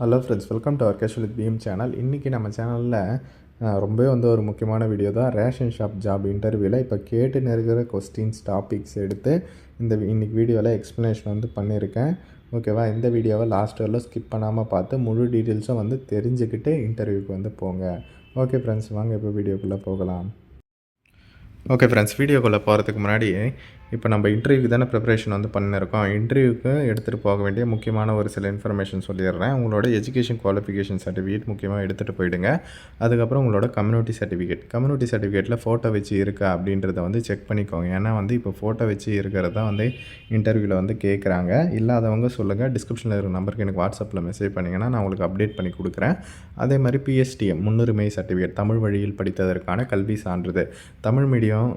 Hello friends welcome to our casual with PM channel இன்றைக்கி நம்ம சேனலில் ரொம்பவே வந்து ஒரு முக்கியமான வீடியோ தான். ரேஷன் ஷாப் ஜாப் இன்டர்வியூவில் இப்போ கேட்டு இருக்கிற கொஸ்டின்ஸ் டாபிக்ஸ் எடுத்து இந்த இன்றைக்கி இன்னைக்கு வீடியோவில் எக்ஸ்ப்ளனேஷன் வந்து பண்ணியிருக்கேன். ஓகேவா இந்த வீடியோவை லாஸ்ட் வரல ஸ்கிப் பண்ணாமல் பார்த்து முழு டீட்டெயில்ஸும் வந்து தெரிஞ்சுக்கிட்டு இன்டர்வியூக்கு வந்து போங்க. ஓகே ஃப்ரெண்ட்ஸ் வாங்க இப்போ வீடியோக்குள்ளே போகலாம். ஓகே ஃப்ரெண்ட்ஸ் வீடியோக்குள்ளே போகிறதுக்கு முன்னாடி இப்போ நம்ம இன்டர்வியூக்கு தானே ப்ரிப்பரேஷன் வந்து பண்ணியிருக்கோம் இன்டர்வியூக்கு எடுத்துகிட்டு போக வேண்டிய முக்கியமான ஒரு சில இன்ஃபர்மேஷன் சொல்லிடுறேன். உங்களோட எஜுகேஷன் குவாலிஃபிகேஷன் சர்டிஃபிகேட் முக்கியமாக எடுத்துகிட்டு போயிடுங்க. அதுக்கப்புறம் உங்களோட கம்யூனிட்டி சர்டிஃபிகேட் கம்யூனிட்டி சர்டிஃபிகேட்டில் ஃபோட்டோ வச்சு இருக்கா அப்படின்றத வந்து செக் பண்ணிக்கோங்க. ஏன்னா வந்து இப்போ ஃபோட்டோ வச்சு இருக்கிறது தான் வந்து இன்டர்வியூவில் வந்து கேட்குறாங்க இல்லாதவங்க சொல்லுங்கள் டிஸ்கிரிப்ஷனில் இருக்கிற நம்பருக்கு எனக்கு வாட்ஸ்அப்பில் மெசேஜ் பண்ணிங்கன்னா நான் உங்களுக்கு அப்டேட் பண்ணி கொடுக்குறேன். அதே மாதிரி பிஎஸ்டிஎம் முன்னுரிமை சர்டிஃபிகேட் தமிழ் வழியில் படித்ததற்கான கல்வி சான்றிதழ். தமிழ் மீடியம்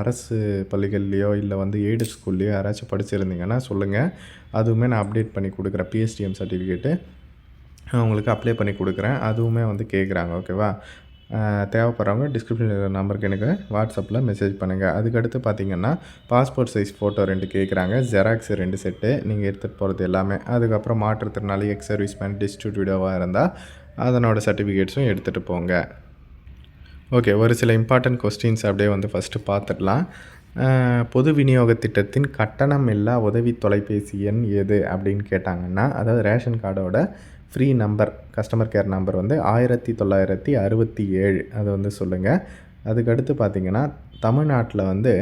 அரசு பள்ளிகள்லையோ இல்லை வந்து எய்டு ஸ்கூல்லையோ யாராச்சும் படிச்சிருந்தீங்கன்னா சொல்லுங்கள் அதுவுமே நான் அப்டேட் பண்ணி கொடுக்குறேன். பிஎஸ்டிஎம் சர்டிஃபிகேட்டு உங்களுக்கு அப்ளை பண்ணி கொடுக்குறேன். அதுவுமே வந்து கேட்குறாங்க ஓகேவா தேவைப்படுறவங்க டிஸ்கிரிப்ஷனில் இருக்கிற நம்பருக்கு எனக்கு வாட்ஸ்அப்பில் மெசேஜ் பண்ணுங்கள் அதுக்கடுத்து பார்த்தீங்கன்னா பாஸ்போர்ட் சைஸ் ஃபோட்டோ ரெண்டு கேட்குறாங்க ஜெராக்ஸ் ரெண்டு செட்டு நீங்கள் எடுத்துகிட்டு போகிறது எல்லாமே. அதுக்கப்புறம் மாற்றுத்திறனாளி எக்ஸ் சர்வீஸ்மேன் டிஸ்ட்ரிபியூட்டராக இருந்தால் அதனோட சர்டிஃபிகேட்ஸும் எடுத்துகிட்டு போங்க. ஓகே ஒரு சில இம்பார்ட்டண்ட் கொஸ்டின்ஸ் அப்படியே வந்து ஃபஸ்ட்டு பார்த்துடலாம் பொது விநியோக திட்டத்தின் கட்டணம் இல்லா உதவி தொலைபேசி எண் எது அப்படின்னு கேட்டாங்கன்னா அதாவது ரேஷன் கார்டோட free number customer care number வந்து ஆயிரத்தி தொள்ளாயிரத்தி அறுபத்தி ஏழு. அது வந்து சொல்லுங்கள் அதுக்கடுத்து பார்த்தீங்கன்னா தமிழ்நாட்டில் வந்து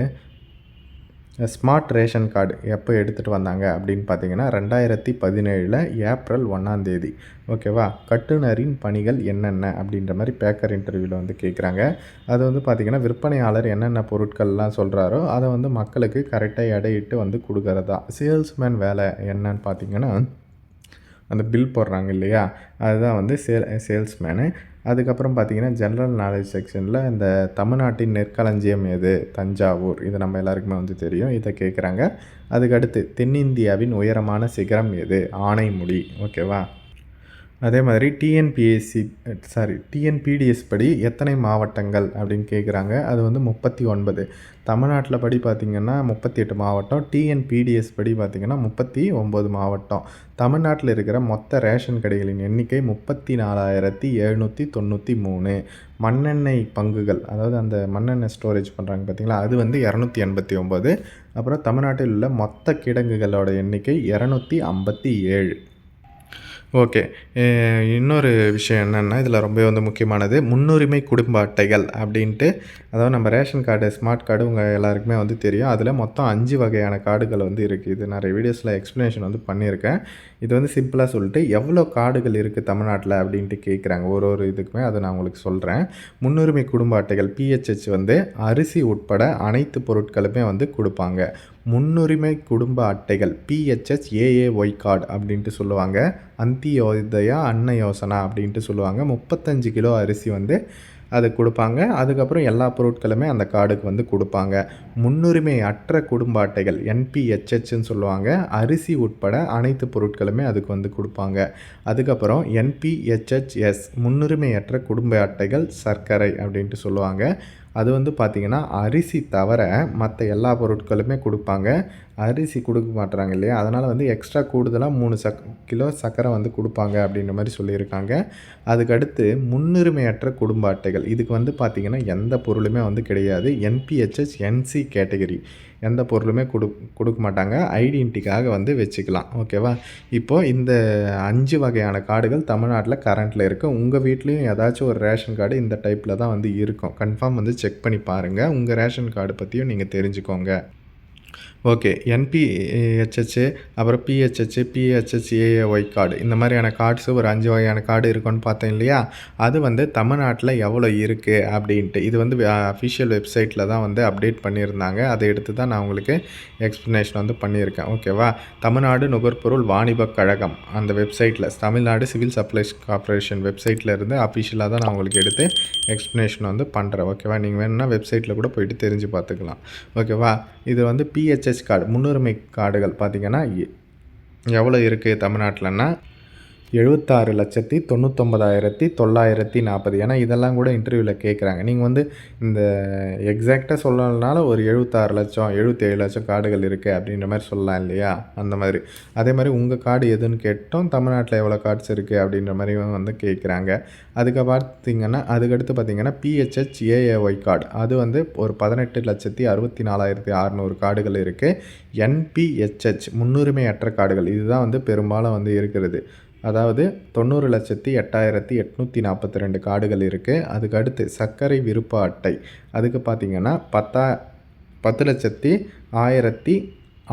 ஸ்மார்ட் ரேஷன் கார்டு எப்போ எடுத்துகிட்டு வந்தாங்க அப்படின்னு பார்த்தீங்கன்னா ரெண்டாயிரத்தி பதினேழில் ஏப்ரல் ஒன்றாந்தேதி ஓகேவா கட்டுனரின் பணிகள் என்னென்ன? அப்படின்ற மாதிரி பேக்கர் இன்டர்வியூவில் வந்து கேட்குறாங்க அது வந்து பார்த்திங்கன்னா விற்பனையாளர் என்னென்ன பொருட்கள்லாம் சொல்கிறாரோ அதை வந்து மக்களுக்கு கரெக்டாக எடையிட்டு வந்து கொடுக்குறது. தான் சேல்ஸ்மேன் வேலை என்னன்னு பார்த்தீங்கன்னா அந்த பில் போடுறாங்க இல்லையா? அதுதான் வந்து சேல் சேல்ஸ்மேனு அதுக்கப்புறம் பார்த்தீங்கன்னா ஜென்ரல் நாலேஜ் செக்ஷனில் இந்த தமிழ்நாட்டின் நெற்களஞ்சியம் எது? தஞ்சாவூர். இது நம்ம எல்லாருக்குமே வந்து தெரியும். இதை கேட்குறாங்க. அதுக்கடுத்து தென்னிந்தியாவின் உயரமான சிகரம் எது? ஆனைமுடி ஓகேவா? அதே மாதிரி டிஎன்பிஎஸ்சி சாரி டிஎன்பிடிஎஸ் படி எத்தனை மாவட்டங்கள் அப்படின்னு கேட்குறாங்க அது வந்து முப்பத்தி ஒன்பது. தமிழ்நாட்டில் படி பார்த்திங்கன்னா முப்பத்தி எட்டு மாவட்டம் டிஎன்பிடிஎஸ் படி பார்த்திங்கன்னா முப்பத்தி ஒம்பது மாவட்டம். தமிழ்நாட்டில் இருக்கிற மொத்த ரேஷன் கடைகளின் எண்ணிக்கை முப்பத்தி நாலாயிரத்தி எழுநூற்றி தொண்ணூற்றி மூணு. மண்ணெண்ணெய் பங்குகள் அதாவது அந்த மண்ணெண்ணெய் ஸ்டோரேஜ் பண்ணுறாங்க பார்த்திங்களா அது வந்து இரநூத்தி எண்பத்தி ஒம்பது அப்புறம் தமிழ்நாட்டில் உள்ள மொத்த கிடங்குகளோட எண்ணிக்கை இரநூத்தி ஐம்பத்தி ஏழு. ஓகே. இன்னொரு விஷயம் என்னென்னா இதில் ரொம்ப வந்து முக்கியமானது முன்னுரிமை குடும்ப அட்டைகள் அப்படின்ட்டு அதாவது நம்ம ரேஷன் கார்டு ஸ்மார்ட் கார்டு உங்கள் எல்லாருக்குமே வந்து தெரியும். அதில் மொத்தம் அஞ்சு வகையான கார்டுகள் வந்து இருக்குது இது நிறைய வீடியோஸில் எக்ஸ்ப்ளனேஷன் வந்து பண்ணியிருக்கேன். இது வந்து சிம்பிளாக சொல்லிட்டு எவ்வளோ கார்டுகள் இருக்குது தமிழ்நாட்டில் அப்படின்ட்டு கேட்குறாங்க ஒரு ஒரு இதுக்குமே அதை நான் உங்களுக்கு சொல்கிறேன் முன்னுரிமை குடும்ப அட்டைகள் பிஹெச்ஹெச் வந்து அரிசி உட்பட அனைத்து பொருட்களுமே வந்து கொடுப்பாங்க. முன்னுரிமை குடும்ப அட்டைகள் பிஹெச்எஸ் ஏஏஒய் கார்டு அப்படின்ட்டு சொல்லுவாங்க. அந்தியோதயா அன்ன யோசனா அப்படின்ட்டு சொல்லுவாங்க. முப்பத்தஞ்சு கிலோ அரிசி வந்து அது கொடுப்பாங்க. அதுக்கப்புறம் எல்லா பொருட்களுமே அந்த கார்டுக்கு வந்து கொடுப்பாங்க. முன்னுரிமை அற்ற குடும்ப அட்டைகள் என்பிஹெச்ஹெச்னு சொல்லுவாங்க. அரிசி உட்பட அனைத்து பொருட்களுமே அதுக்கு வந்து கொடுப்பாங்க. அதுக்கப்புறம் என்பிஹெச்ஹெச்எஸ் முன்னுரிமையற்ற குடும்ப அட்டைகள் சர்க்கரை அப்படின்ட்டு சொல்லுவாங்க. அது வந்து பார்த்திங்கன்னா அரிசி தவிர மற்ற எல்லா பொருட்களுமே கொடுப்பாங்க. அரிசி கொடுக்க மாட்டுறாங்க இல்லையா? அதனால் வந்து எக்ஸ்ட்ரா கூடுதலாக மூணு சக் கிலோ சர்க்கரை வந்து கொடுப்பாங்க அப்படின்ற மாதிரி சொல்லியிருக்காங்க. அதுக்கடுத்து முன்னுரிமையற்ற குடும்ப அட்டைகள். இதுக்கு வந்து பார்த்திங்கன்னா எந்த பொருளுமே வந்து கிடையாது. என்பிஹெச்எஸ் என்சி கேட்டகரி எந்த பொருளுமே கொடு கொடுக்க மாட்டாங்க. ஐடென்டிட்டிக்காக வந்து வச்சுக்கலாம். ஓகேவா? இப்போது இந்த அஞ்சு வகையான கார்டுகள் தமிழ்நாட்டில் கரண்ட்டில் இருக்குது உங்கள் வீட்லேயும் ஏதாச்சும் ஒரு ரேஷன் கார்டு இந்த டைப்பில் தான் வந்து இருக்கும். கன்ஃபார்ம் வந்து செக் பண்ணி பாருங்கள் உங்கள் ரேஷன் கார்டு பற்றியும் நீங்கள் தெரிஞ்சுக்கோங்க. ஓகே. என்பிஹெச்ஹெச் அப்புறம் பிஹெச்ஹெச் பிஹெச்ஹெச் ஏஏஒய் கார்டு இந்த மாதிரியான கார்ட்ஸு ஒரு அஞ்சு வகையான கார்டு இருக்குன்னு பார்த்தேன் இல்லையா? அது வந்து தமிழ்நாட்டில் எவ்வளோ இருக்குது அப்படின்ட்டு. இது வந்து அஃபிஷியல் வெப்சைட்டில் தான் வந்து அப்டேட் பண்ணியிருந்தாங்க. அதை எடுத்து தான் நான் உங்களுக்கு எக்ஸ்ப்ளனேஷன் வந்து பண்ணியிருக்கேன். ஓகேவா தமிழ்நாடு நுகர்பொருள் வாணிபக் கழகம். அந்த வெப்சைட்டில் தமிழ்நாடு சிவில் சப்ளைஸ் கார்ப்பரேஷன் வெப்சைட்டில் இருந்து அஃபிஷியலாக தான் நான் உங்களுக்கு எடுத்து எக்ஸ்ப்ளனேஷன் வந்து பண்ணுறேன் ஓகேவா நீங்கள் வேணும்னா வெப்சைட்டில் கூட போயிட்டு தெரிஞ்சு பார்த்துக்கலாம். ஓகேவா இது வந்து பிஹெச்எஸ் கார்டு முன்னுரிமை கார்டுகள் பார்த்திங்கன்னா எவ்வளோ இருக்குது தமிழ்நாட்டிலன்னா எழுபத்தாறு லட்சத்தி தொண்ணூத்தொம்பதாயிரத்தி தொள்ளாயிரத்தி நாற்பது. ஏன்னா இதெல்லாம் கூட இன்டர்வியூவில் கேட்குறாங்க நீங்கள் வந்து இந்த எக்ஸாக்டாக சொல்லணும்னால ஒரு எழுபத்தாறு லட்சம் எழுபத்தேழு லட்சம் கார்டுகள் இருக்குது அப்படின்ற மாதிரி சொல்லலாம் இல்லையா? அந்த மாதிரி. அதே மாதிரி உங்கள் கார்டு எதுன்னு கேட்டோம் தமிழ்நாட்டில் எவ்வளோ கார்ட்ஸ் இருக்குது அப்படின்ற மாதிரி வந்து கேட்குறாங்க அதுக்கு பார்த்தீங்கன்னா அதுக்கடுத்து பார்த்தீங்கன்னா பிஹெச்ஹெச் ஏஏஒய் கார்டு அது வந்து ஒரு பதினெட்டு லட்சத்தி அறுபத்தி நாலாயிரத்தி அறநூறு கார்டுகள் இருக்குது என்பிஹெச்ஹெச் முன்னுரிமை அற்ற கார்டுகள் இதுதான் வந்து பெரும்பாலும் வந்து இருக்கிறது. அதாவது தொண்ணூறு லட்சத்தி எட்டாயிரத்தி எட்நூற்றி நாற்பத்தி ரெண்டு காடுகள் இருக்குது அதுக்கு அடுத்து சர்க்கரை விருப்ப அட்டை. அதுக்கு பார்த்தீங்கன்னா பத்தா பத்து லட்சத்தி ஆயிரத்தி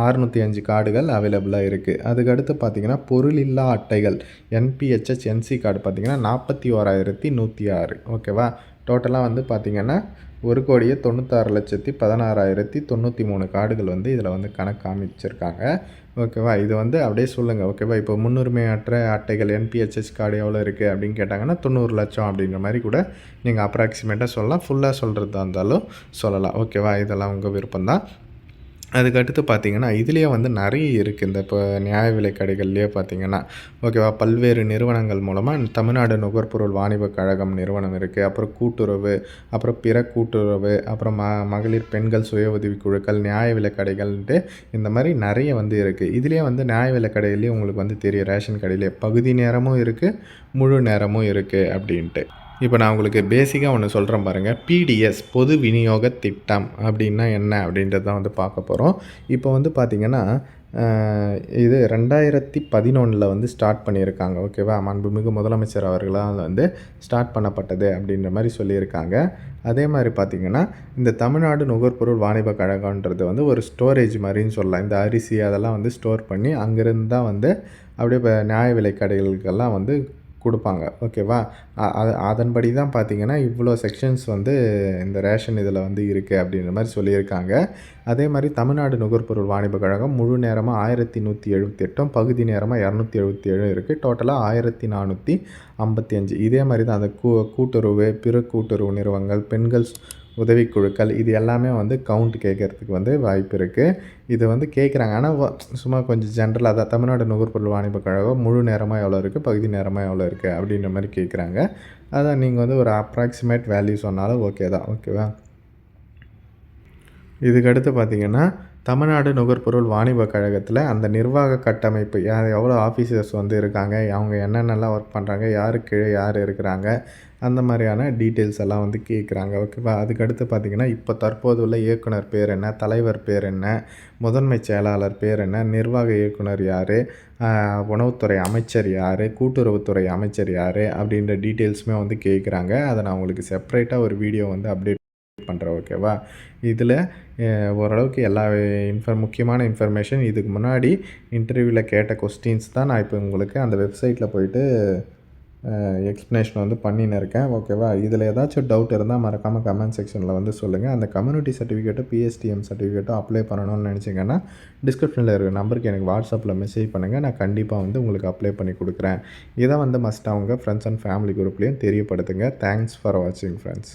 அறுநூற்றி அஞ்சு கார்டுகள் அவைலபிளாக இருக்குது அதுக்கடுத்து பார்த்திங்கன்னா பொருளில்லா அட்டைகள் என்பிஹெச்எச் என்சி கார்டு பார்த்தீங்கன்னா நாற்பத்தி ஓராயிரத்தி நூற்றி ஆறு. ஓகேவா டோட்டலாக வந்து பார்த்திங்கன்னா ஒரு கோடியே தொண்ணூத்தாறு லட்சத்தி பதினாறாயிரத்தி தொண்ணூற்றி மூணு கார்டுகள் வந்து இதில் வந்து கணக்கு காமிச்சிருக்காங்க. ஓகேவா இது வந்து அப்படியே சொல்லுங்கள் ஓகேவா? இப்போ முன்னுரிமையற்ற அட்டைகள் என்பிஹெச்எஸ் கார்டு எவ்வளோ இருக்குது அப்படின்னு கேட்டாங்கன்னா தொண்ணூறு லட்சம் அப்படிங்கிற மாதிரி கூட நீங்கள் அப்ராக்சிமேட்டாக சொல்லலாம். ஃபுல்லாக சொல்கிறதா இருந்தாலும் சொல்லலாம். ஓகேவா? இதெல்லாம் உங்கள் விருப்பம் தான் அதுக்கடுத்து பார்த்தீங்கன்னா இதுலேயே வந்து நிறைய இருக்குது இந்த இப்போ நியாய விலை கடைகள்லேயே பார்த்தீங்கன்னா ஓகேவா? பல்வேறு நிறுவனங்கள் மூலமாக தமிழ்நாடு நுகர்பொருள் வாணிப கழகம் நிறுவனம் இருக்குது அப்புறம் கூட்டுறவு அப்புறம் பிற கூட்டுறவு அப்புறம் ம மகளிர் பெண்கள் சுய உதவி குழுக்கள் நியாய விலை கடைகள்ன்ட்டு இந்த மாதிரி நிறைய வந்து இருக்குது இதுலேயே வந்து நியாய விலை கடையிலேயே உங்களுக்கு வந்து தெரியும். ரேஷன் கடையிலே பகுதி நேரமும் இருக்குது முழு நேரமும் இருக்குது அப்படின்ட்டு. இப்போ நான் உங்களுக்கு பேசிக்காக ஒன்று சொல்கிறேன் பாருங்கள் பிடிஎஸ் பொது விநியோக திட்டம் அப்படின்னா என்ன அப்படின்றத வந்து பார்க்க போகிறோம் இப்போ வந்து பார்த்திங்கன்னா இது ரெண்டாயிரத்தி பதினொன்றில் வந்து ஸ்டார்ட் பண்ணியிருக்காங்க. ஓகேவா மாண்புமிகு முதலமைச்சர் அவர்களால் வந்து ஸ்டார்ட் பண்ணப்பட்டது அப்படின்ற மாதிரி சொல்லியிருக்காங்க. அதே மாதிரி பார்த்திங்கன்னா இந்த தமிழ்நாடு நுகர்பொருள் வாணிப கழகன்றது வந்து ஒரு ஸ்டோரேஜ் மாதிரின்னு சொல்லலாம். இந்த அரிசி அதெல்லாம் வந்து ஸ்டோர் பண்ணி அங்கேருந்து தான் வந்து அப்படியே இப்போ நியாய விலை கடைகளுக்கெல்லாம் வந்து கொடுப்பாங்க. ஓகேவா? அது அதன்படி தான் பார்த்தீங்கன்னா இவ்வளோ செக்ஷன்ஸ் வந்து இந்த ரேஷன் இதில் வந்து இருக்குது அப்படின்ற மாதிரி சொல்லியிருக்காங்க. அதே மாதிரி தமிழ்நாடு நுகர்பொருள் வாணிப கழகம் முழு நேரமாக ஆயிரத்தி நூற்றி எழுபத்தி எட்டும் பகுதி நேரமாக இரநூத்தி எழுபத்தி ஏழு இருக்குது டோட்டலாக ஆயிரத்தி நானூற்றி ஐம்பத்தி அஞ்சு. இதே மாதிரி தான் அந்த கூ கூட்டுறவு பிற கூட்டுறவு நிறுவனங்கள் பெண்கள் உதவிக்குழுக்கள் இது எல்லாமே வந்து கவுண்ட் கேட்குறதுக்கு வந்து வாய்ப்பு இருக்குது இது வந்து கேட்குறாங்க. ஆனால் சும்மா கொஞ்சம் ஜென்ரலாக தான். தமிழ்நாடு நுகர்பொருள் வாணிப கழகம் முழு நேரமாக எவ்வளோ இருக்குது பகுதி நேரமாக எவ்வளோ இருக்குது அப்படின்ற மாதிரி கேட்குறாங்க. அதான் நீங்கள் வந்து ஒரு அப்ராக்சிமேட் வேல்யூ சொன்னாலும் ஓகே தான். ஓகேவா இதுக்கடுத்து பார்த்திங்கன்னா தமிழ்நாடு நுகர்பொருள் வாணிப கழகத்தில் அந்த நிர்வாக கட்டமைப்பு யார் எவ்வளோ ஆஃபீஸர்ஸ் வந்து இருக்காங்க அவங்க என்னென்னலாம் ஒர்க் பண்ணுறாங்க யார் கீழே யார் இருக்கிறாங்க அந்த மாதிரியான டீட்டெயில்ஸ் எல்லாம் வந்து கேட்குறாங்க ஓகேவா அதுக்கடுத்து பார்த்திங்கன்னா இப்போ தற்போது உள்ள இயக்குனர் பேர் என்ன தலைவர் பேர் என்ன முதன்மை செயலாளர் பேர் என்ன நிர்வாக இயக்குனர் யார் உணவுத்துறை அமைச்சர் யார் கூட்டுறவுத்துறை அமைச்சர் யார் அப்படின்ற டீட்டெயில்ஸுமே வந்து கேட்குறாங்க அதை நான் உங்களுக்கு செப்ரேட்டாக ஒரு வீடியோ வந்து அப்டேட் பண்ணுறேன் ஓகேவா இதில் ஓரளவுக்கு எல்லா இன்ஃபர் முக்கியமான இன்ஃபர்மேஷன் இதுக்கு முன்னாடி இன்டர்வியூவில் கேட்ட கொஸ்டின்ஸ் தான் நான் இப்போ உங்களுக்கு அந்த வெப்சைட்டில் போயிட்டு எக்ஸ்ப்ளனேஷன் வந்து பண்ணின்னு இருக்கேன் ஓகேவா இதில் ஏதாச்சும் டவுட் இருந்தால் மறக்காமல் கமெண்ட் செக்ஷனில் வந்து சொல்லுங்கள் அந்த கம்யூனிட்டி சர்டிஃபிகேட்டும் பிஎஸ்டிஎம் சர்டிஃபிகேட்டும் அப்ளை பண்ணணும்னு நினச்சிங்கன்னா டிஸ்கிரிப்ஷனில் இருக்கிற நம்பருக்கு எனக்கு வாட்ஸ்அப்பில் மெசேஜ் பண்ணுங்கள் நான் கண்டிப்பாக வந்து உங்களுக்கு அப்ளை பண்ணி கொடுக்குறேன். இதை வந்து மஸ்ட் அவங்க ஃப்ரெண்ட்ஸ் அண்ட் ஃபேமிலி குரூப்லேயும் தெரியப்படுத்துங்க. தேங்க்ஸ் ஃபார் வாட்சிங் ஃப்ரெண்ட்ஸ்